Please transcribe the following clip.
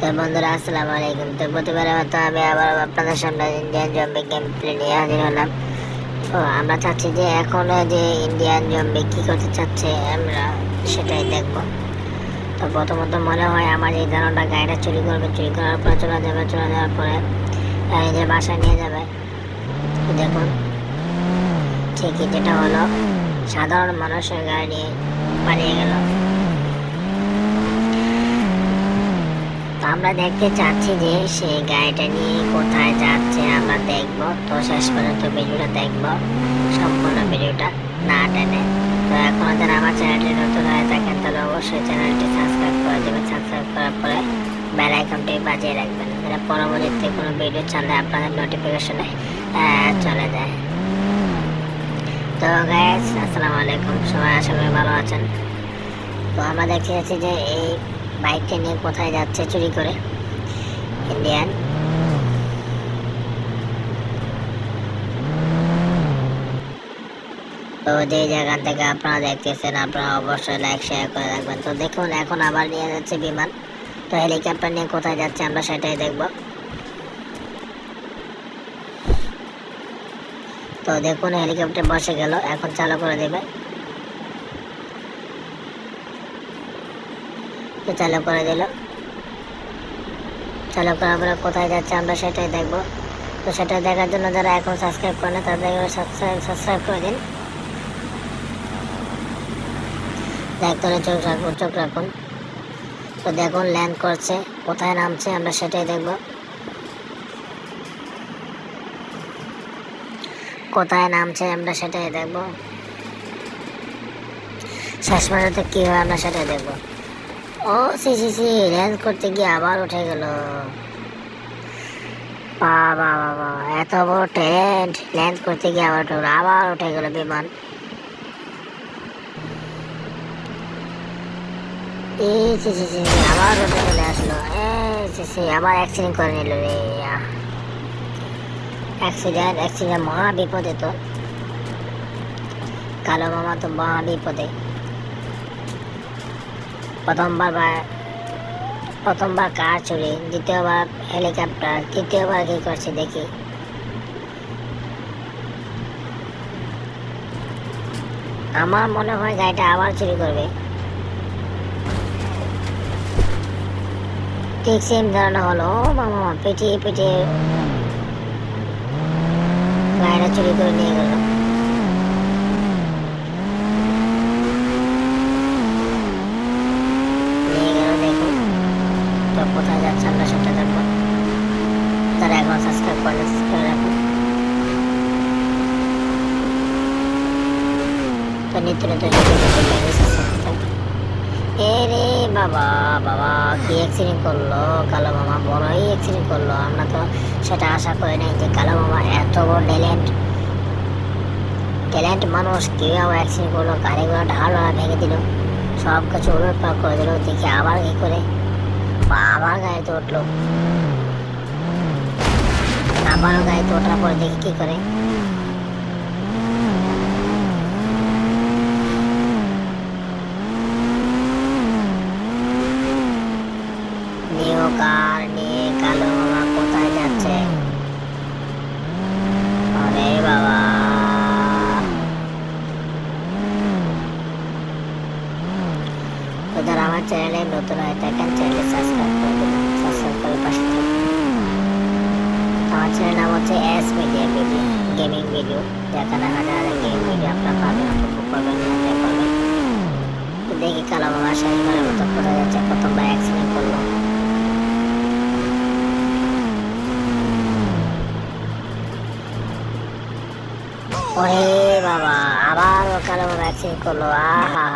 তো বন্ধুরা, আসসালামু আলাইকুম। তো প্রতিবারের মতো আমি আবার আপনাদের সামনে ইন্ডিয়ান জম্বি গেম প্লে নিয়ে হাজির হলাম। তো আমরা চাচ্ছি যে এখনও যে ইন্ডিয়ান জম্বি কি করতে চাচ্ছে আমরা সেটাই দেখব। তো প্রথমত মনে হয় আমার এই ধারণটা গাড়িটা চুরি করবে, চুরি করার পরে চলে যাবে, চলে যাওয়ার পরে নিজের বাসায় নিয়ে যাবে। দেখুন, ঠিকই যেটা হলো, সাধারণ মানুষের গাড়ি নিয়ে পালিয়ে গেল। আমরা দেখতে চাচ্ছি যে সেই গাড়িটা নিয়ে কোথায় যাচ্ছে, আমরা দেখব। তো শেষ পর্যন্ত ভিডিওটা দেখব, সম্পূর্ণ ভিডিওটা না টেনে। তো এখন যারা আমার চ্যানেলটি নতুন হয়ে থাকেন, তাহলে অবশ্যই চ্যানেলটি সাবস্ক্রাইব করে দেবেন। সাবস্ক্রাইব করার পরে বেল আইকনটি বাজিয়ে রাখবেন যেটা পরবর্তীতে কোনো ভিডিও ছাড়লে আপনাদের নোটিফিকেশনে চলে যায়। তো গাইস আসসালামু আলাইকুম। সবাই আশা করি ভালো আছেন। তো আমরা দেখতে যাচ্ছি যে এই বাইকটা নিয়ে কোথায় যাচ্ছে, চুরি করে। ইন্ডিয়ান তো যে জায়গা থেকে আপনারা দেখতেছেন, আপনারা অবশ্যই লাইক শেয়ার করে রাখবেন। তো দেখুন, এখন আবার নিয়ে যাচ্ছে বিমান। তো হেলিকপ্টার নিয়ে কোথায় যাচ্ছে আমরা সেটাই দেখব। তো দেখুন হেলিকপ্টার বসে গেল, এখন চালু করে দেবে। তো চালু করে দিল। চালু করার পরে কোথায় যাচ্ছে আমরা সেটাই দেখব। তো সেটা দেখার জন্য যারা এখন সাবস্ক্রাইব করে না, তাদের সাবস্ক্রাইব সাবস্ক্রাইব করে দিন। হলে চোখ রাখুন চোখ রাখুন। তো দেখুন ল্যান্ড করছে, কোথায় নামছে, আমরা সেটাই দেখব। কোথায় নামছে, আমরা সেটাই দেখব। শেষ পর্যন্ত কী হয়, আমরা সেটাই দেখব। ও, সি সি সি ল্যান্ড করতে গিয়ে আবার উঠে গেল। বাবা বাবা এত বড় ট্যালেন্ট ল্যান্ড করতে গিয়ে আবার উঠে আবার উঠে গেল বিমান। এই, সি আবার উঠে চলে আসলো। সি সি, আবার অ্যাক্সিডেন্ট করে নিল রে অ্যাক্সিডেন্ট অ্যাক্সিডেন্ট মহা বিপদে তো। কালো মামা তো মহা বিপদে। প্রথমবার প্রথমবার কার চুরি দ্বিতীয়বার হেলিকপ্টার, তৃতীয়বার কি করছে দেখি। আমার মনে হয় গাড়িটা আবার চুরি করবে। ঠিক সেম ধারণা হলো। মামা, পিটিয়ে পিটিয়ে গাড়িটা চুরি করে নিয়ে গেল নিয়ে গেল দেখুন তো কোথায় যাচ্ছে, আমরা সেটা দেখব। তারা এখন সাবস্ক্রাইব করে সাবস্ক্রাইব রাখুন তো নিত্য নিত্য ভিডিও দেখতে লাগে সাবস্ক্রাইব থাকবে এ রে বাবা বাবা, কি করল? কালো বড়ই করল। আমরা তো সেটা আশা করি যে কালো এত মানুষ অ্যাক্সিডেন্ট করল ঢাল ভেঙে দিল। সব কিছু উলট করে দিল, দেখি আবার কি করে। আবার গাড়িতে উঠল আবারও গাড়িতে ওঠার পর দেখি কি করে নিও কার নিয়ে কালো মামা কোথায় যাচ্ছে আরে বাবা তো যারা আমার চ্যানেলে নতুন হয়ে থাকেন চ্যানেলে সাবস্ক্রাইব করে দিন, সাবস্ক্রাইব করে পাশে থাকুন। আমার চ্যানেল নাম হচ্ছে S media video gaming video যেখানে হাজার হাজার গেমিং ভিডিও আপনারা পাবেন, উপভোগ করবেন এনজয় করবেন। দেখি কালো মামা শেষবারের মতো কোথায় যাচ্ছে, প্রথমবার অ্যাক্সিডেন্ট করল। ওরে বাবা, আবার কালো অ্যাক্সিডেন্ট করল, আহা।